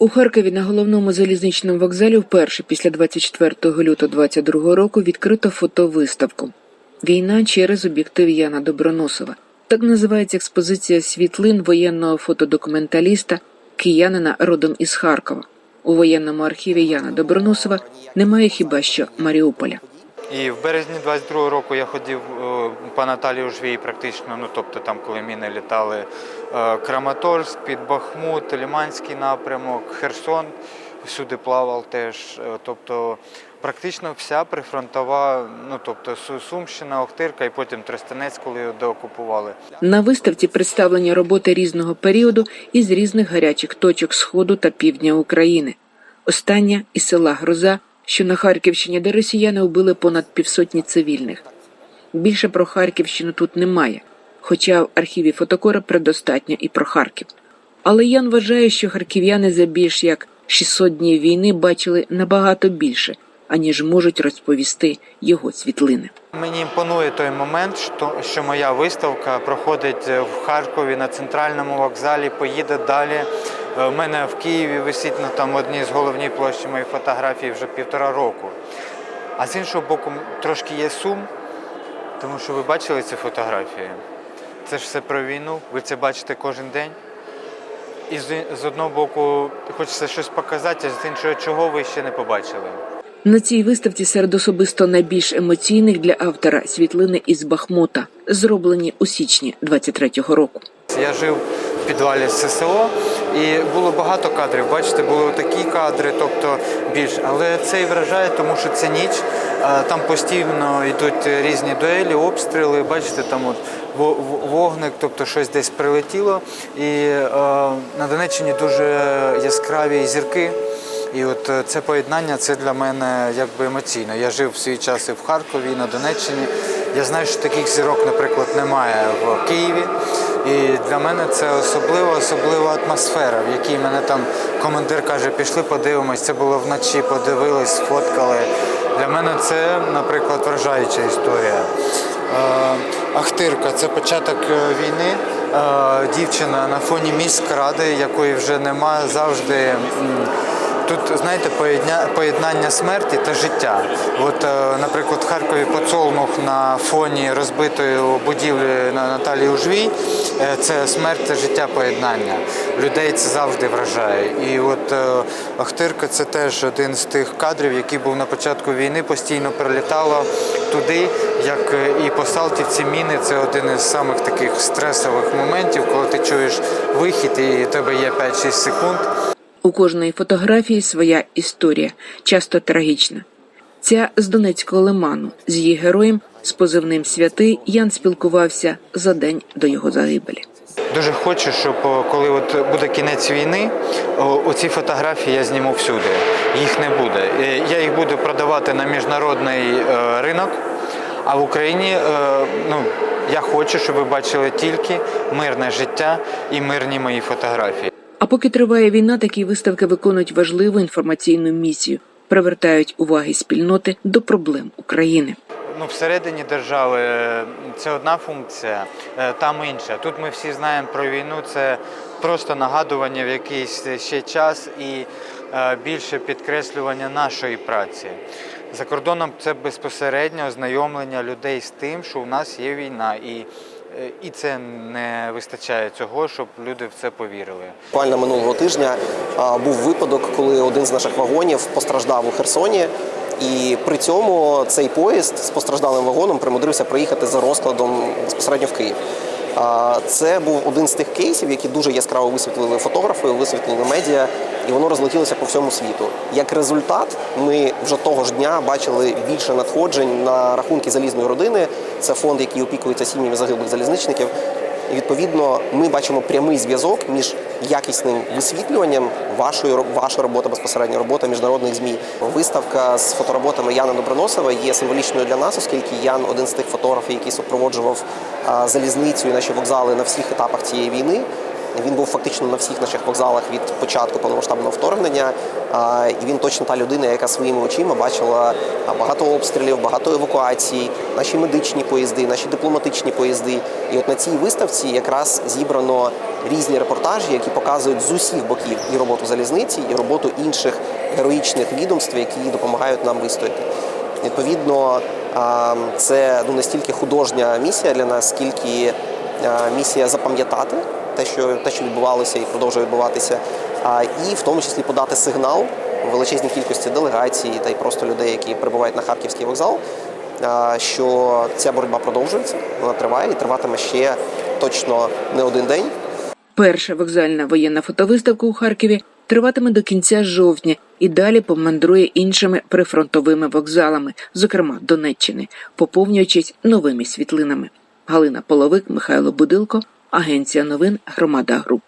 У Харкові на головному залізничному вокзалі вперше після 24 лютого 22 року відкрито фотовиставку Війна через об'єктив Яна Доброносова. Так називається експозиція світлин воєнного фотодокументаліста, киянина родом із Харкова. У воєнному архіві Яна Доброносова немає хіба що Маріуполя. І в березні 22-го року я ходив е, по Наталії Ужвій практично, ну тобто там, коли міни літали е, Краматорськ, під Бахмут, Ліманський напрямок, Херсон, всюди плавав теж. Е, Тобто практично вся прифронтова, ну тобто Су- Сумщина, Охтирка і потім Тростянець, коли його деокупували. На виставці представлені роботи різного періоду із різних гарячих точок сходу та півдня України. Остання із села Гроза, що на Харківщині, де росіяни вбили понад півсотні цивільних. Більше про Харківщину тут немає, хоча в архіві фотокора предостатньо і про Харків. Але Ян вважає, що харків'яни за більш як 600 днів війни бачили набагато більше, аніж можуть розповісти його світлини. Мені імпонує той момент, що, моя виставка проходить в Харкові на центральному вокзалі, поїде далі. Е, У мене в Києві висить на там одній з головній площі моїх фотографій вже півтора року. А з іншого боку, трошки є сум, тому що ви бачили ці фотографії. Це ж все про війну, ви це бачите кожен день. І з, з одного боку хочеться щось показати, а з іншого, чого ви ще не побачили. На цій виставці серед особисто найбільш емоційних для автора світлини із Бахмута, зроблені у січні 23-го року. Я жив в підвалі ССО і було багато кадрів. Бачите, були такі кадри, тобто більш. Але це і вражає, тому що це ніч. Там постійно йдуть різні дуелі, обстріли. Бачите, там от вогник, тобто щось десь прилетіло. І е, на Донеччині дуже яскраві зірки. І от е, це поєднання це для мене якби емоційно. Я жив в свій час і в Харкові, і на Донеччині. Я знаю, що таких зірок, наприклад, немає в Києві. І для мене це особлива, особлива атмосфера, в якій мене там командир каже, пішли, подивимось. Це було вночі, подивились, сфоткали. Для мене це, наприклад, вражаюча історія. Е, Ахтирка це початок е, війни. Е, Дівчина на фоні міськради, якої вже немає завжди. Тут, знаєте, поєднання смерті та життя. От, е, наприклад, в Харкові Поцолмух на фоні розбитої будівлі на Наталії Ужвій е, це смерть та життя поєднання. Людей це завжди вражає. І от е, Ахтирка це теж один з тих кадрів, який був на початку війни, постійно прилітало туди, як і по Салтівці міни. Це один із самих таких стресових моментів, коли ти чуєш вихід і у тебе є 5-6 секунд. У кожної фотографії своя історія, часто трагічна. Ця з Донецького лиману, з її героєм, з позивним святий, Ян спілкувався за день до його загибелі. Дуже хочу, щоб коли от буде кінець війни, оці фотографії я зніму всюди. Їх не буде. Е, Я їх буду продавати на міжнародний е, ринок. А в Україні е, ну, я хочу, щоб ви бачили тільки мирне життя і мирні мої фотографії. А поки триває війна, такі виставки виконують важливу інформаційну місію, привертають уваги спільноти до проблем України. Ну, всередині держави е, це одна функція, е, там інша. Тут ми всі знаємо про війну, це просто нагадування в якийсь ще час і е, більше підкреслювання нашої праці. За кордоном це безпосередньо ознайомлення людей з тим, що у нас є війна, і, і це не вистачає цього, щоб люди в це повірили. Буквально минулого тижня був випадок, коли один з наших вагонів постраждав у Херсоні, і при цьому цей поїзд з постраждалим вагоном примудрився проїхати за розкладом безпосередньо в Київ. Це був один з тих кейсів, які дуже яскраво висвітлили фотографи, висвітлили медіа, і воно розлетілося по всьому світу. Як результат, ми вже того ж дня бачили більше надходжень на рахунки залізної родини. Це фонд, який опікується сім'ями загиблих залізничників. І відповідно ми бачимо прямий зв'язок між якісним висвітлюванням вашої ваша робота безпосередньо робота міжнародних змі. Виставка з фотороботами Яна Доброносова є символічною для нас, оскільки Ян один з тих фотографів, який супроводжував залізницю і наші вокзали на всіх етапах цієї війни. Він був фактично на всіх наших вокзалах від початку повномасштабного вторгнення. І він точно та людина, яка своїми очима бачила багато обстрілів, багато евакуацій, наші медичні поїзди, наші дипломатичні поїзди. І от на цій виставці якраз зібрано різні репортажі, які показують з усіх боків і роботу залізниці, і роботу інших героїчних відомств, які допомагають нам вистояти. Відповідно, це ну не стільки художня місія для нас, скільки місія запам'ятати те, що те, що відбувалося і продовжує відбуватися, і в тому числі подати сигнал величезній кількості делегацій та й просто людей, які прибувають на харківський вокзал, що ця боротьба продовжується, вона триває і триватиме ще точно не один день. Перша вокзальна воєнна фотовиставка у Харкові триватиме до кінця жовтня і далі помандрує іншими прифронтовими вокзалами, зокрема Донеччини, поповнюючись новими світлинами. Галина Половик, Михайло Будилко, Агенція новин Громада Груп.